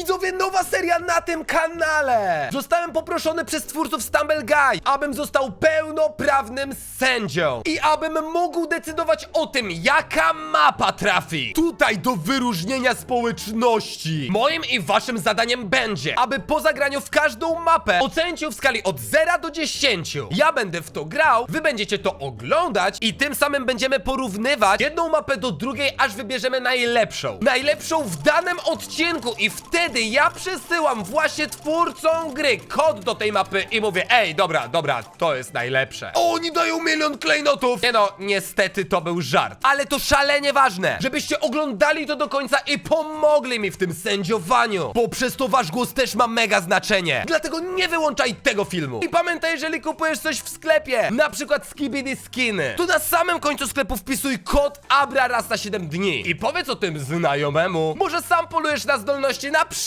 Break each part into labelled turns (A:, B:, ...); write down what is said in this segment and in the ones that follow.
A: Widzowie, nowa seria na tym kanale! Zostałem poproszony przez twórców Stumble Guy, abym został pełnoprawnym sędzią i abym mógł decydować o tym, jaka mapa trafi tutaj do wyróżnienia społeczności. Moim i waszym zadaniem będzie, aby po zagraniu w każdą mapę ocenić ją w skali od 0 do 10. Ja będę w to grał, wy będziecie to oglądać i tym samym będziemy porównywać jedną mapę do drugiej, aż wybierzemy najlepszą. Najlepszą w danym odcinku i wtedy ja przesyłam właśnie twórcom gry kod do tej mapy i mówię, ej, dobra, dobra, to jest najlepsze. Oni dają milion klejnotów! Nie no, niestety to był żart. Ale to szalenie ważne, żebyście oglądali to do końca i pomogli mi w tym sędziowaniu, bo przez to wasz głos też ma mega znaczenie. Dlatego nie wyłączaj tego filmu. I pamiętaj, jeżeli kupujesz coś w sklepie, na przykład Skibidi Skiny, to na samym końcu sklepu wpisuj kod ABRA raz na 7 dni. I powiedz o tym znajomemu. Może sam polujesz na zdolności, na przykład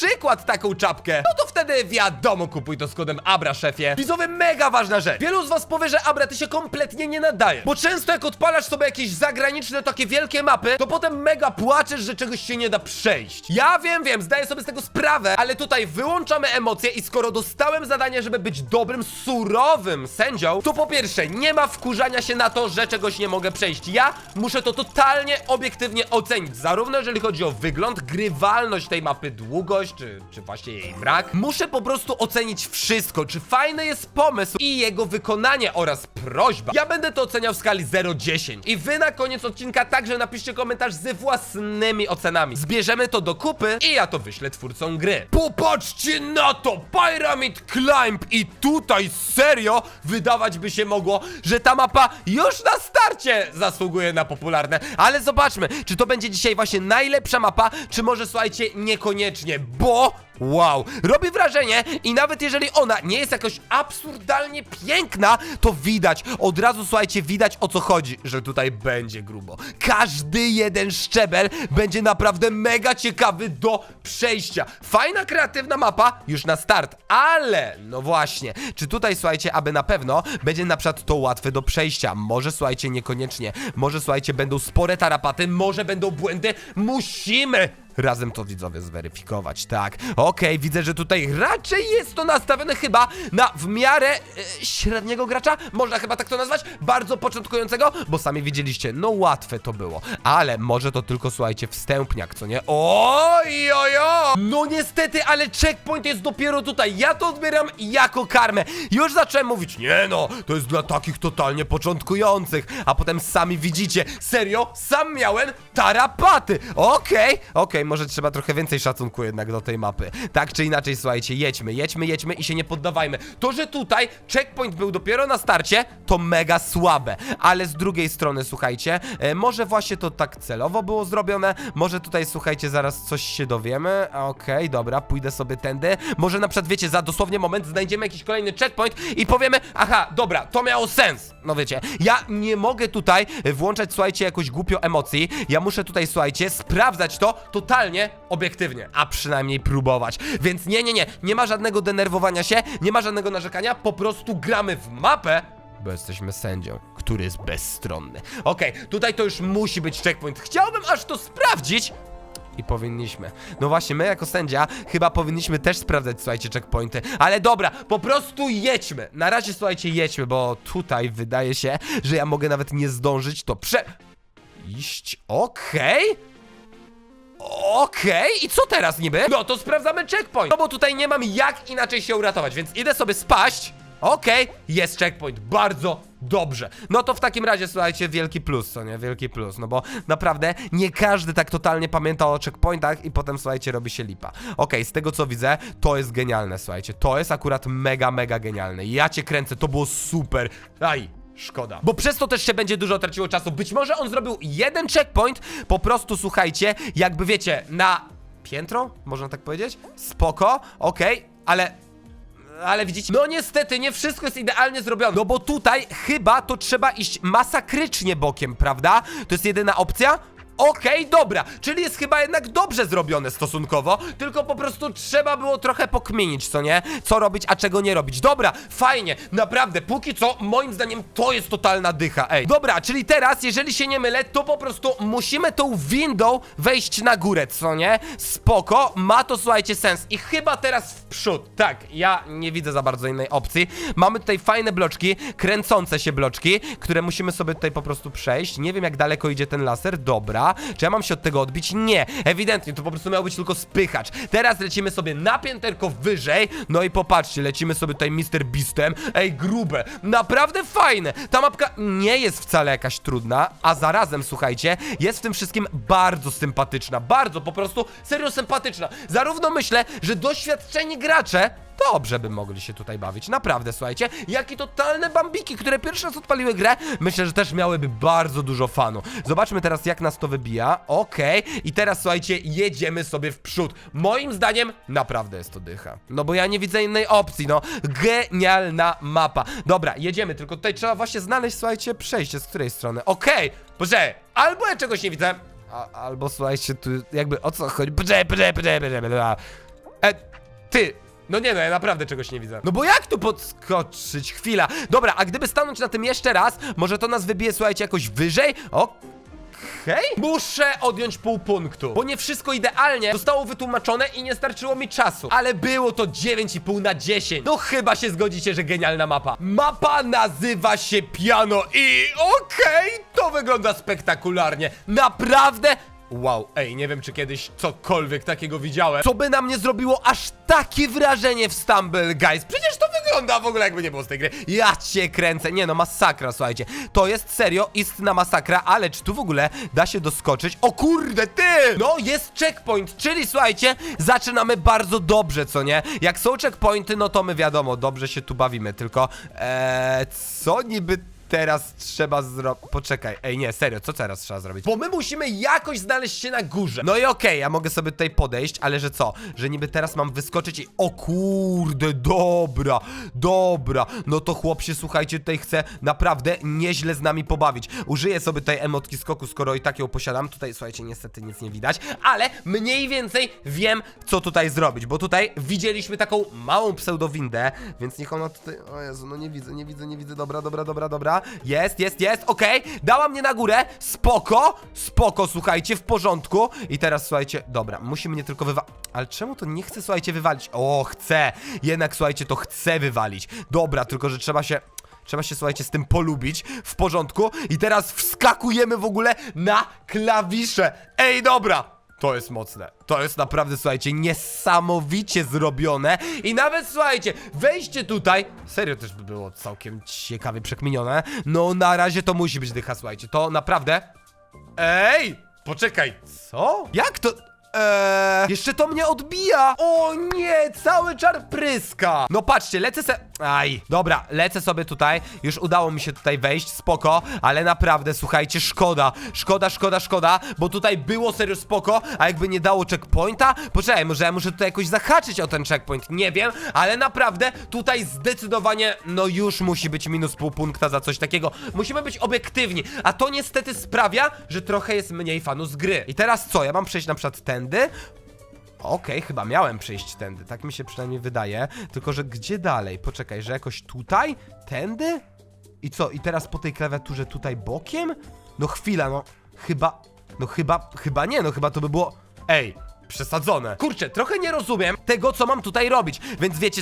A: taką czapkę. No to wtedy wiadomo, kupuj to z kodem ABRA, szefie. Widzowie, mega ważna rzecz. Wielu z was powie, że ABRA, ty się kompletnie nie nadajesz. Bo często jak odpalasz sobie jakieś zagraniczne, takie wielkie mapy, to potem mega płaczesz, że czegoś się nie da przejść. Ja wiem, wiem, zdaję sobie z tego sprawę, ale tutaj wyłączamy emocje i skoro dostałem zadanie, żeby być dobrym, surowym sędzią, to po pierwsze, nie ma wkurzania się na to, że czegoś nie mogę przejść. Ja muszę to totalnie obiektywnie ocenić, zarówno jeżeli chodzi o wygląd, grywalność tej mapy, długość, czy, czy właśnie jej brak. Muszę po prostu ocenić wszystko, czy fajny jest pomysł i jego wykonanie oraz prośba. Ja będę to oceniał w skali 0-10. I wy na koniec odcinka także napiszcie komentarz ze własnymi ocenami. Zbierzemy to do kupy i ja to wyślę twórcom gry. Popatrzcie na to! Pyramid Climb! I tutaj serio wydawać by się mogło, że ta mapa już na starcie zasługuje na popularne. Ale zobaczmy, czy to będzie dzisiaj właśnie najlepsza mapa, czy może słuchajcie, niekoniecznie, bo Wow, robi wrażenie i nawet jeżeli ona nie jest jakoś absurdalnie piękna, to widać, od razu słuchajcie, widać o co chodzi, że tutaj będzie grubo. Każdy jeden szczebel będzie naprawdę mega ciekawy do przejścia. Fajna, kreatywna mapa już na start, ale no właśnie, czy tutaj słuchajcie, aby na pewno będzie na przykład to łatwe do przejścia? Może słuchajcie, niekoniecznie, może słuchajcie, będą spore tarapaty, może będą błędy, musimy Razem to widzowie zweryfikować, tak. Okej, widzę, że tutaj raczej jest to nastawione chyba na w miarę e, średniego gracza, można chyba tak to nazwać, bardzo początkującego, bo sami widzieliście, no łatwe to było. Ale może to tylko, słuchajcie, wstępniak, co nie? Oj, oj! No niestety, ale checkpoint jest dopiero tutaj. Ja to odbieram jako karmę. Już zacząłem mówić, nie no, to jest dla takich totalnie początkujących. A potem sami widzicie, serio, sam miałem tarapaty. Okej, okej, może trzeba trochę więcej szacunku jednak do tej mapy. Tak czy inaczej, słuchajcie, jedźmy, jedźmy, jedźmy i się nie poddawajmy. To, że tutaj checkpoint był dopiero na starcie, to mega słabe. Ale z drugiej strony, słuchajcie, e, może właśnie to tak celowo było zrobione, może tutaj, słuchajcie, zaraz coś się dowiemy. Okej, dobra, pójdę sobie tędy. Może na przykład, wiecie, za dosłownie moment znajdziemy jakiś kolejny checkpoint i powiemy, aha, dobra, to miało sens. No wiecie, ja nie mogę tutaj włączać, słuchajcie, jakoś głupio emocji. Ja muszę tutaj, słuchajcie, sprawdzać to totalnie obiektywnie, a przynajmniej próbować. Więc nie, nie, nie, nie ma żadnego denerwowania się, nie ma żadnego narzekania, po prostu gramy w mapę, bo jesteśmy sędzią, który jest bezstronny. Okej, tutaj to już musi być checkpoint. Chciałbym aż to sprawdzić, i powinniśmy. No właśnie, my jako sędzia chyba powinniśmy też sprawdzać, słuchajcie, checkpointy. Ale dobra, po prostu jedźmy. Na razie, słuchajcie, jedźmy, bo tutaj wydaje się, że ja mogę nawet nie zdążyć to prze... Iść, okej? Okej, i co teraz niby? No to sprawdzamy checkpoint. No bo tutaj nie mam jak inaczej się uratować, więc idę sobie spaść. Okej, jest checkpoint, bardzo dobrze. No to w takim razie, słuchajcie, wielki plus, co nie? Wielki plus, no bo naprawdę nie każdy tak totalnie pamięta o checkpointach i potem, słuchajcie, robi się lipa. Okej, z tego co widzę, to jest genialne, słuchajcie. To jest akurat mega, mega genialne. Ja cię kręcę, to było super. Aj, Szkoda. Bo przez to też się będzie dużo traciło czasu. Być może on zrobił jeden checkpoint, po prostu słuchajcie, jakby wiecie, na piętro, można tak powiedzieć? Spoko, okej, ale ale widzicie, no niestety nie wszystko jest idealnie zrobione. No bo tutaj chyba to trzeba iść masakrycznie bokiem, prawda? To jest jedyna opcja? Okej, dobra, czyli jest chyba jednak dobrze zrobione stosunkowo, tylko po prostu trzeba było trochę pokmienić, co nie? Co robić, a czego nie robić. Dobra, fajnie, naprawdę, póki co, moim zdaniem to jest totalna dycha, ej. Dobra, czyli teraz, jeżeli się nie mylę, to po prostu musimy tą windą wejść na górę, co nie? Spoko, ma to, słuchajcie, sens. I chyba teraz w przód. Tak, ja nie widzę za bardzo innej opcji. Mamy tutaj fajne bloczki, kręcące się bloczki, które musimy sobie tutaj po prostu przejść. Nie wiem, jak daleko idzie ten laser. Dobra. Czy ja mam się od tego odbić? Nie. Ewidentnie, to po prostu miał być tylko spychacz. Teraz lecimy sobie na pięterko wyżej. No i popatrzcie, lecimy sobie tutaj Mr. Beastem. Ej, grube. Naprawdę fajne. Ta mapka nie jest wcale jakaś trudna, a zarazem, słuchajcie, jest w tym wszystkim bardzo sympatyczna. Bardzo po prostu serio sympatyczna. Zarówno myślę, że doświadczeni gracze Dobrze by mogli się tutaj bawić, naprawdę, słuchajcie. Jak i totalne bambiki, które pierwszy raz odpaliły grę, myślę, że też miałyby bardzo dużo fanu. Zobaczmy teraz, jak nas to wybija. Okej, i teraz, słuchajcie, jedziemy sobie w przód. Moim zdaniem, naprawdę jest to dycha. No bo ja nie widzę innej opcji, no. Genialna mapa. Dobra, jedziemy, tylko tutaj trzeba właśnie znaleźć, słuchajcie, przejście, z której strony. Okej, poczekaj, albo ja czegoś nie widzę, a, albo, słuchajcie, tu jakby o co chodzi. Poczekaj, poczekaj, poczekaj, poczekaj, poczekaj. E, ty, no nie no, ja naprawdę czegoś nie widzę. No bo jak tu podskoczyć? Chwila. Dobra, a gdyby stanąć na tym jeszcze raz, może to nas wybije, słuchajcie, jakoś wyżej? Okej. Muszę odjąć pół punktu, bo nie wszystko idealnie zostało wytłumaczone i nie starczyło mi czasu. Ale było to 9,5 na 10. No chyba się zgodzicie, że genialna mapa. Mapa nazywa się Piano i okej, to wygląda spektakularnie. Naprawdę Wow, ej, nie wiem czy kiedyś cokolwiek takiego widziałem, co by na mnie zrobiło aż takie wrażenie w Stumble Guys. Przecież to wygląda w ogóle jakby nie było z tej gry. Ja cię kręcę. Nie no, masakra, słuchajcie. To jest serio istna masakra, ale czy tu w ogóle da się doskoczyć? O kurde, ty! No, jest checkpoint, czyli słuchajcie, zaczynamy bardzo dobrze, co nie? Jak są checkpointy, no to my wiadomo, dobrze się tu bawimy, tylko... Eee, co niby teraz trzeba zrobić. Poczekaj, ej, nie, serio, co teraz trzeba zrobić? Bo my musimy jakoś znaleźć się na górze. No i okej, ja mogę sobie tutaj podejść, ale że co? Że niby teraz mam wyskoczyć i. O kurde, dobra, dobra. No to chłop się, słuchajcie, tutaj chce naprawdę nieźle z nami pobawić. Użyję sobie tutaj emotki skoku, skoro i tak ją posiadam. Tutaj, słuchajcie, niestety nic nie widać, ale mniej więcej wiem, co tutaj zrobić, bo tutaj widzieliśmy taką małą pseudowindę, więc niech ona tutaj. O Jezu, no nie widzę, nie widzę, nie widzę. Dobra, dobra, dobra, dobra. Jest, jest, jest, okej. Dała mnie na górę. Spoko, spoko, słuchajcie, w porządku. I teraz, słuchajcie, dobra, musi mnie tylko wywa... Ale czemu to nie chce, słuchajcie, wywalić? O, chce. Jednak, słuchajcie, to chce wywalić. Dobra, tylko, że trzeba się... Trzeba się, słuchajcie, z tym polubić. W porządku. I teraz wskakujemy w ogóle na klawisze. Ej, dobra. To jest mocne. To jest naprawdę, słuchajcie, niesamowicie zrobione. I nawet, słuchajcie, wejście tutaj. Serio też by było całkiem ciekawie przekminione. No, na razie to musi być dycha, słuchajcie. To naprawdę. Ej! Poczekaj, co? Jak to? Eee, jeszcze to mnie odbija! O nie, cały czar pryska! No patrzcie, lecę se... Aj, dobra, lecę sobie tutaj. Już udało mi się tutaj wejść, spoko, ale naprawdę, słuchajcie, szkoda. Szkoda, szkoda, szkoda, bo tutaj było serio spoko, a jakby nie dało checkpointa... Poczekaj, może ja muszę tutaj jakoś zahaczyć o ten checkpoint, nie wiem, ale naprawdę tutaj zdecydowanie, no już musi być minus pół punkta za coś takiego. Musimy być obiektywni, a to niestety sprawia, że trochę jest mniej fanów z gry. I teraz co, ja mam przejść na przykład tędy? Okej, chyba miałem przejść tędy, tak mi się przynajmniej wydaje. Tylko, że gdzie dalej? Poczekaj, że jakoś tutaj? Tędy? I co? I teraz po tej klawiaturze tutaj bokiem? No chwila, no chyba. No chyba, chyba nie, no chyba to by było. Ej, przesadzone. Kurczę, trochę nie rozumiem tego, co mam tutaj robić, więc wiecie.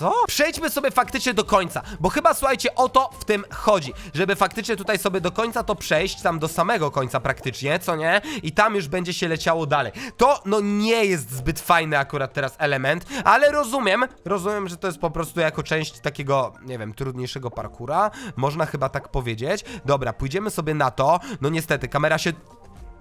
A: Co? Przejdźmy sobie faktycznie do końca, bo chyba słuchajcie, o to w tym chodzi, żeby faktycznie tutaj sobie do końca to przejść, tam do samego końca praktycznie, co nie? I tam już będzie się leciało dalej. To, no nie jest zbyt fajny akurat teraz element, ale rozumiem, rozumiem, że to jest po prostu jako część takiego, nie wiem, trudniejszego parkura, można chyba tak powiedzieć. Dobra, pójdziemy sobie na to, no niestety, kamera się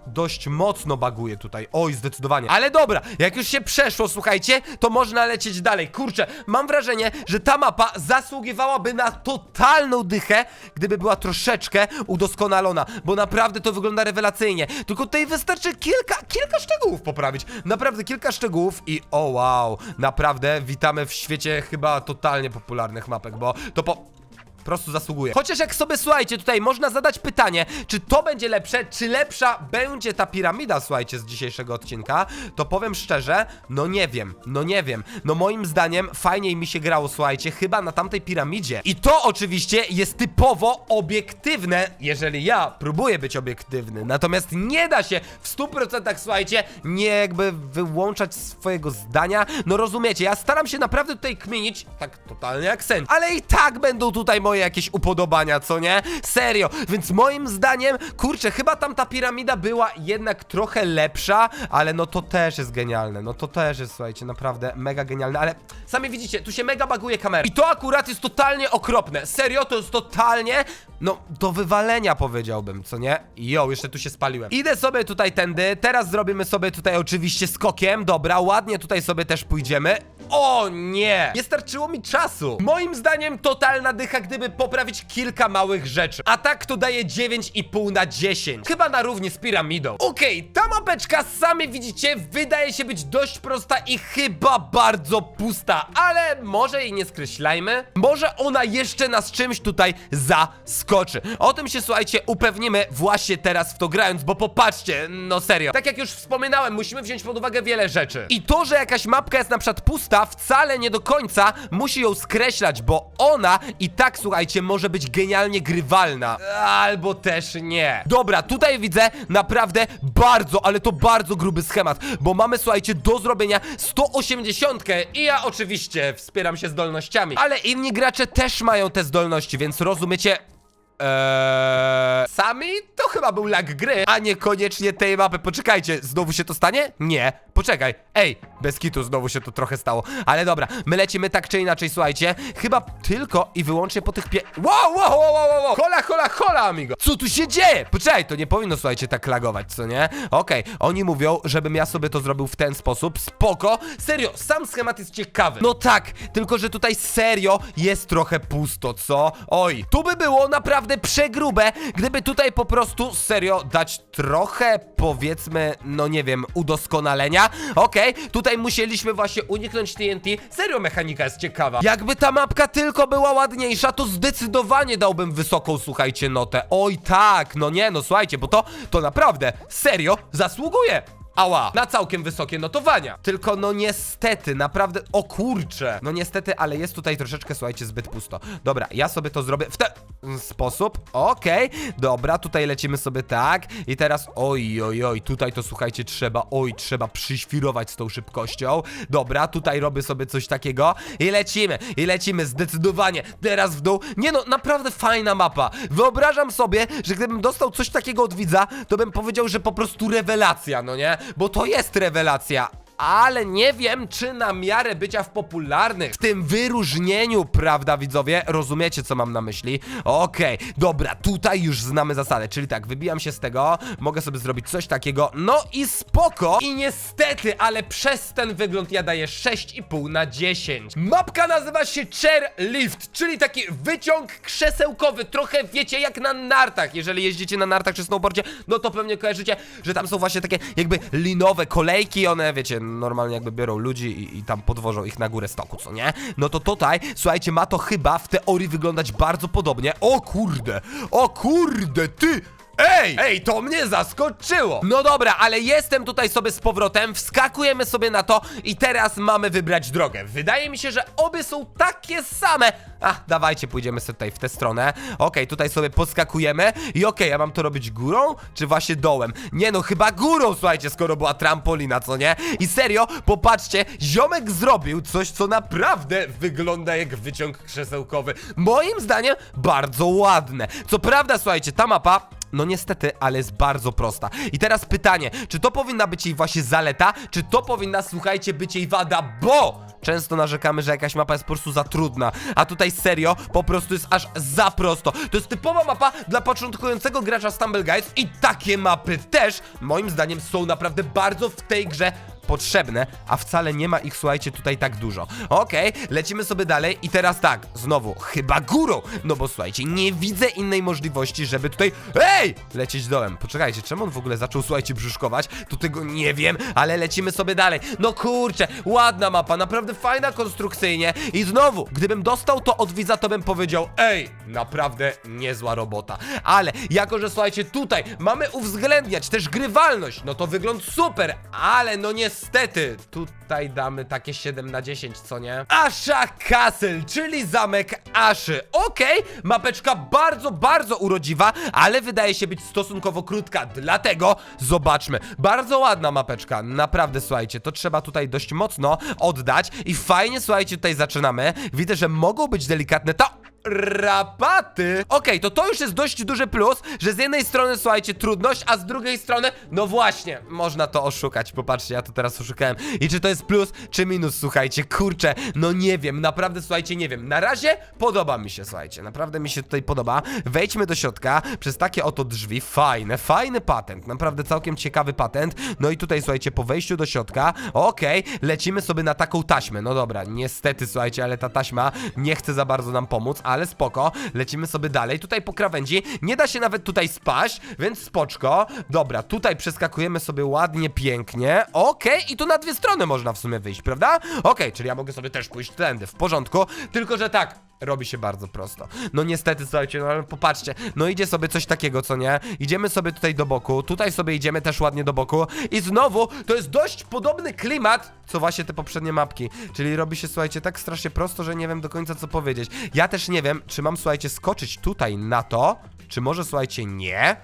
A: dość mocno baguje tutaj. Oj, zdecydowanie. Ale dobra, jak już się przeszło, słuchajcie, to można lecieć dalej. Kurczę, mam wrażenie, że ta mapa zasługiwałaby na totalną dychę, gdyby była troszeczkę udoskonalona, bo naprawdę to wygląda rewelacyjnie. Tylko tutaj wystarczy kilka, kilka szczegółów poprawić. Naprawdę kilka szczegółów i o wow, naprawdę witamy w świecie chyba totalnie popularnych mapek, bo to po... Po prostu zasługuje. Chociaż jak sobie, słuchajcie, tutaj można zadać pytanie, czy to będzie lepsze, czy lepsza będzie ta piramida, słuchajcie, z dzisiejszego odcinka, to powiem szczerze, no nie wiem, no nie wiem. No moim zdaniem fajniej mi się grało, słuchajcie, chyba na tamtej piramidzie. I to oczywiście jest typowo obiektywne, jeżeli ja próbuję być obiektywny. Natomiast nie da się w 100% słuchajcie, nie jakby wyłączać swojego zdania. No rozumiecie, ja staram się naprawdę tutaj kminić, tak totalnie jak sen. Ale i tak będą tutaj moje jakieś upodobania, co nie? Serio. Więc moim zdaniem, kurczę, chyba tam ta piramida była jednak trochę lepsza, ale no to też jest genialne. No to też jest, słuchajcie, naprawdę mega genialne, ale sami widzicie, tu się mega baguje kamera. I to akurat jest totalnie okropne. Serio, to jest totalnie, no, do wywalenia powiedziałbym, co nie? Jo, jeszcze tu się spaliłem. Idę sobie tutaj tędy, teraz zrobimy sobie tutaj oczywiście skokiem, dobra, ładnie tutaj sobie też pójdziemy. O nie! Nie starczyło mi czasu. Moim zdaniem totalna dycha, gdyby poprawić kilka małych rzeczy. A tak to daje 9,5 na 10. Chyba na równi z piramidą. Okej, ta mapeczka, sami widzicie, wydaje się być dość prosta i chyba bardzo pusta, ale może jej nie skreślajmy. Może ona jeszcze nas czymś tutaj zaskoczy. O tym się, słuchajcie, upewnimy właśnie teraz w to grając, bo popatrzcie, no serio. Tak jak już wspominałem, musimy wziąć pod uwagę wiele rzeczy. I to, że jakaś mapka jest na przykład pusta, wcale nie do końca musi ją skreślać, bo ona i tak, słuchajcie, może być genialnie grywalna. Albo też nie. Dobra, tutaj widzę naprawdę bardzo, ale to bardzo gruby schemat, bo mamy, słuchajcie, do zrobienia 180 i ja oczywiście wspieram się zdolnościami, ale inni gracze też mają te zdolności, więc rozumiecie, Eee, sami to chyba był lag gry, a niekoniecznie tej mapy. Poczekajcie, znowu się to stanie? Nie. Poczekaj. Ej, bez kitu znowu się to trochę stało. Ale dobra, my lecimy tak czy inaczej, słuchajcie. Chyba tylko i wyłącznie po tych pie... Wow, wow, wow, wow, wow. Hola, hola, hola, amigo. Co tu się dzieje? Poczekaj, to nie powinno, słuchajcie, tak lagować, co nie? Okej, oni mówią, żebym ja sobie to zrobił w ten sposób. Spoko. Serio, sam schemat jest ciekawy. No tak, tylko że tutaj serio jest trochę pusto, co? Oj, tu by było naprawdę przegrube, gdyby tutaj po prostu serio dać trochę, powiedzmy, no nie wiem, udoskonalenia. Okej, tutaj musieliśmy właśnie uniknąć TNT. Serio, mechanika jest ciekawa. Jakby ta mapka tylko była ładniejsza, to zdecydowanie dałbym wysoką, słuchajcie, notę. Oj tak, no nie, no słuchajcie, bo to, to naprawdę, serio, zasługuje. Ała, na całkiem wysokie notowania. Tylko no niestety, naprawdę, o kurcze. No niestety, ale jest tutaj troszeczkę, słuchajcie, zbyt pusto. Dobra, ja sobie to zrobię w ten sposób. Okej, dobra, tutaj lecimy sobie tak. I teraz, oj, oj, oj, tutaj to słuchajcie, trzeba, oj, trzeba przyświrować z tą szybkością. Dobra, tutaj robię sobie coś takiego i lecimy, i lecimy zdecydowanie. Teraz w dół. Nie no, naprawdę fajna mapa. Wyobrażam sobie, że gdybym dostał coś takiego od widza, to bym powiedział, że po prostu rewelacja, no nie? Bo to jest rewelacja. Ale nie wiem, czy na miarę bycia w popularnych, w tym wyróżnieniu, prawda, widzowie? Rozumiecie, co mam na myśli? Okej, dobra, tutaj już znamy zasadę, czyli tak, wybijam się z tego, mogę sobie zrobić coś takiego, no i spoko. I niestety, ale przez ten wygląd ja daję 6,5 na 10. Mapka nazywa się Chair Lift, czyli taki wyciąg krzesełkowy, trochę wiecie, jak na nartach. Jeżeli jeździcie na nartach czy snowboardzie, no to pewnie kojarzycie, że tam są właśnie takie jakby linowe kolejki, one, wiecie, normalnie jakby biorą ludzi i, i tam podwożą ich na górę stoku, co nie? No to tutaj, słuchajcie, ma to chyba w teorii wyglądać bardzo podobnie. O kurde, o kurde, ty! Ej! Ej, to mnie zaskoczyło! No dobra, ale jestem tutaj sobie z powrotem, wskakujemy sobie na to i teraz mamy wybrać drogę. Wydaje mi się, że obie są takie same. Ach, dawajcie, pójdziemy sobie tutaj w tę stronę. Okej, tutaj sobie podskakujemy i okej, ja mam to robić górą, czy właśnie dołem? Nie no, chyba górą, słuchajcie, skoro była trampolina, co nie? I serio, popatrzcie, ziomek zrobił coś, co naprawdę wygląda jak wyciąg krzesełkowy. Moim zdaniem bardzo ładne. Co prawda, słuchajcie, ta mapa no niestety, ale jest bardzo prosta. I teraz pytanie, czy to powinna być jej właśnie zaleta, czy to powinna, słuchajcie, być jej wada, bo często narzekamy, że jakaś mapa jest po prostu za trudna, a tutaj serio, po prostu jest aż za prosto. To jest typowa mapa dla początkującego gracza Stumble Guys i takie mapy też, moim zdaniem, są naprawdę bardzo w tej grze potrzebne, a wcale nie ma ich, słuchajcie, tutaj tak dużo. Okej, lecimy sobie dalej i teraz tak, znowu, chyba górą, no bo słuchajcie, nie widzę innej możliwości, żeby tutaj, ej, lecieć dołem. Poczekajcie, czemu on w ogóle zaczął, słuchajcie, brzuszkować? To tego nie wiem, ale lecimy sobie dalej. No kurczę, ładna mapa, naprawdę fajna konstrukcyjnie i znowu, gdybym dostał to od widza, to bym powiedział, ej, naprawdę niezła robota. Ale jako, że słuchajcie, tutaj mamy uwzględniać też grywalność, no to wygląd super, ale no niestety, tutaj damy takie 7 na 10, co nie? Asha Castle, czyli zamek Aszy. Okej, mapeczka bardzo, bardzo urodziwa, ale wydaje się być stosunkowo krótka, dlatego zobaczmy. Bardzo ładna mapeczka, naprawdę słuchajcie, to trzeba tutaj dość mocno oddać i fajnie, słuchajcie, tutaj zaczynamy. Widzę, że mogą być delikatne to rapaty. Okej, to to już jest dość duży plus, że z jednej strony, słuchajcie, trudność, a z drugiej strony, no właśnie, można to oszukać. Popatrzcie, ja to teraz oszukałem. I czy to jest plus, czy minus, słuchajcie, kurczę, no nie wiem, naprawdę, słuchajcie, nie wiem. Na razie podoba mi się, słuchajcie, naprawdę mi się tutaj podoba. Wejdźmy do środka przez takie oto drzwi, fajne, fajny patent, naprawdę całkiem ciekawy patent. No i tutaj, słuchajcie, po wejściu do środka, okej, lecimy sobie na taką taśmę. No dobra, niestety, słuchajcie, ale ta taśma nie chce za bardzo nam pomóc, ale spoko, lecimy sobie dalej. Tutaj po krawędzi nie da się nawet tutaj spaść, więc spoczko. Dobra, tutaj przeskakujemy sobie ładnie, pięknie. Okej, i tu na dwie strony można w sumie wyjść, prawda? Okej, czyli ja mogę sobie też pójść tędy, w porządku. Tylko, że tak, robi się bardzo prosto. No niestety, słuchajcie, no ale popatrzcie, no idzie sobie coś takiego, co nie? Idziemy sobie tutaj do boku, tutaj sobie idziemy też ładnie do boku i znowu to jest dość podobny klimat, co właśnie te poprzednie mapki, czyli robi się, słuchajcie, tak strasznie prosto, że nie wiem do końca co powiedzieć. Ja też nie wiem, czy mam, słuchajcie, skoczyć tutaj na to, czy może, słuchajcie, nie?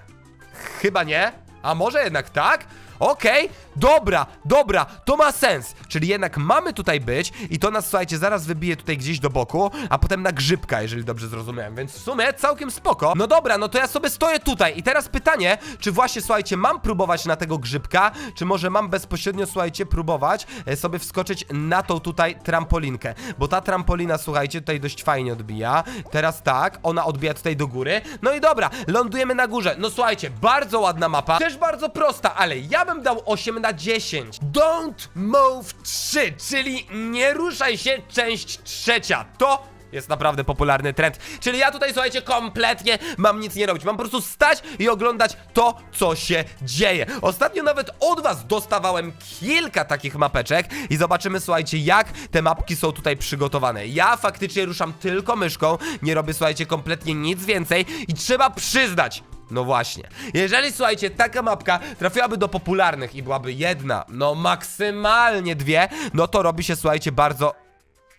A: Chyba nie. A może jednak tak? Okej, dobra, dobra, to ma sens. Czyli jednak mamy tutaj być i to nas, słuchajcie, zaraz wybije tutaj gdzieś do boku, a potem na grzybka, jeżeli dobrze zrozumiałem. Więc w sumie całkiem spoko. No dobra, no to ja sobie stoję tutaj i teraz pytanie, czy właśnie, słuchajcie, mam próbować na tego grzybka, czy może mam bezpośrednio, słuchajcie, próbować e, sobie wskoczyć na tą tutaj trampolinkę. Bo ta trampolina, słuchajcie, tutaj dość fajnie odbija. Teraz tak, ona odbija tutaj do góry. No i dobra, lądujemy na górze. No słuchajcie, bardzo ładna mapa, też bardzo prosta, ale ja bym dał 8 na 10. Don't move 3, czyli nie ruszaj się, część trzecia. To jest naprawdę popularny trend. Czyli ja tutaj, słuchajcie, kompletnie mam nic nie robić. Mam po prostu stać i oglądać to, co się dzieje. Ostatnio nawet od was dostawałem kilka takich mapeczek i zobaczymy, słuchajcie, jak te mapki są tutaj przygotowane. Ja faktycznie ruszam tylko myszką, nie robię, słuchajcie, kompletnie nic więcej i trzeba przyznać, no właśnie. Jeżeli, słuchajcie, taka mapka trafiłaby do popularnych i byłaby jedna, no maksymalnie dwie, no to robi się, słuchajcie, bardzo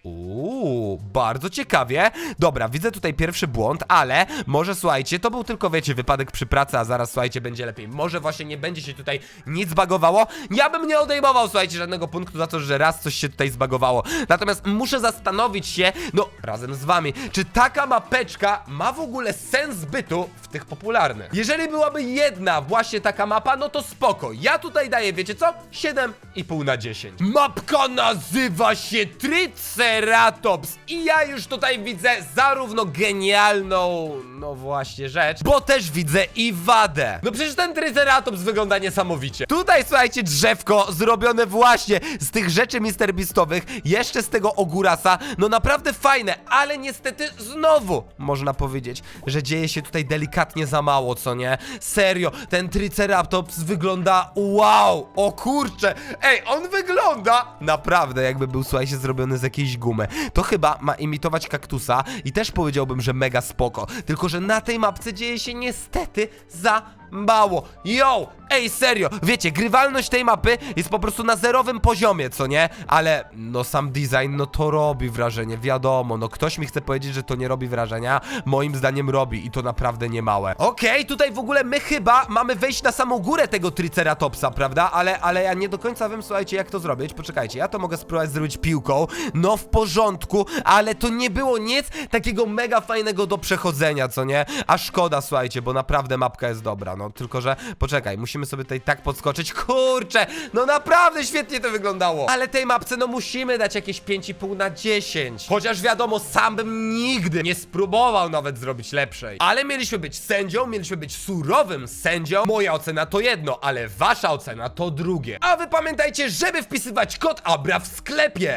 A: Uuu, bardzo ciekawie. Dobra, widzę tutaj pierwszy błąd, ale może słuchajcie, to był tylko, wiecie, wypadek przy pracy, a zaraz słuchajcie, będzie lepiej. Może właśnie nie będzie się tutaj nic bagowało. Ja bym nie odejmował, słuchajcie, żadnego punktu za to, że raz coś się tutaj zbagowało. Natomiast muszę zastanowić się, no, razem z wami, czy taka mapeczka ma w ogóle sens bytu w tych popularnych. Jeżeli byłaby jedna właśnie taka mapa, no to spoko. Ja tutaj daję, wiecie co? 7,5 na 10. Mapka nazywa się Triceratops i ja już tutaj widzę zarówno genialną, no właśnie rzecz, bo też widzę i wadę. No przecież ten Triceratops wygląda niesamowicie. Tutaj, słuchajcie, drzewko zrobione właśnie z tych rzeczy Mr. Beastowych, jeszcze z tego ogórasa, no naprawdę fajne, ale niestety znowu można powiedzieć, że dzieje się tutaj delikatnie za mało, co nie? Serio, ten Triceratops wygląda wow, o kurcze, ej, on wygląda naprawdę jakby był, słuchajcie, zrobiony z jakiejś gumy. To chyba ma imitować kaktusa i też powiedziałbym, że mega spoko, tylko że na tej mapce dzieje się niestety za mało. Yo! Ej, serio, wiecie, grywalność tej mapy jest po prostu na zerowym poziomie, co nie? Ale, no sam design, no to robi wrażenie, wiadomo, no ktoś mi chce powiedzieć, że to nie robi wrażenia, moim zdaniem robi i to naprawdę nie małe. Okej, tutaj w ogóle my chyba mamy wejść na samą górę tego Triceratopsa, prawda? Ale, ale ja nie do końca wiem, słuchajcie, jak to zrobić. Poczekajcie, ja to mogę spróbować zrobić piłką, no w porządku, ale to nie było nic takiego mega fajnego do przechodzenia, co nie? A szkoda, słuchajcie, bo naprawdę mapka jest dobra, no tylko że poczekaj, musimy sobie tutaj tak podskoczyć. Kurczę, no naprawdę świetnie to wyglądało. Ale tej mapce no musimy dać jakieś 5,5 na 10. Chociaż wiadomo, sam bym nigdy nie spróbował nawet zrobić lepszej. Ale mieliśmy być sędzią, mieliśmy być surowym sędzią. Moja ocena to jedno, ale wasza ocena to drugie. A wy pamiętajcie, żeby wpisywać kod ABRA w sklepie.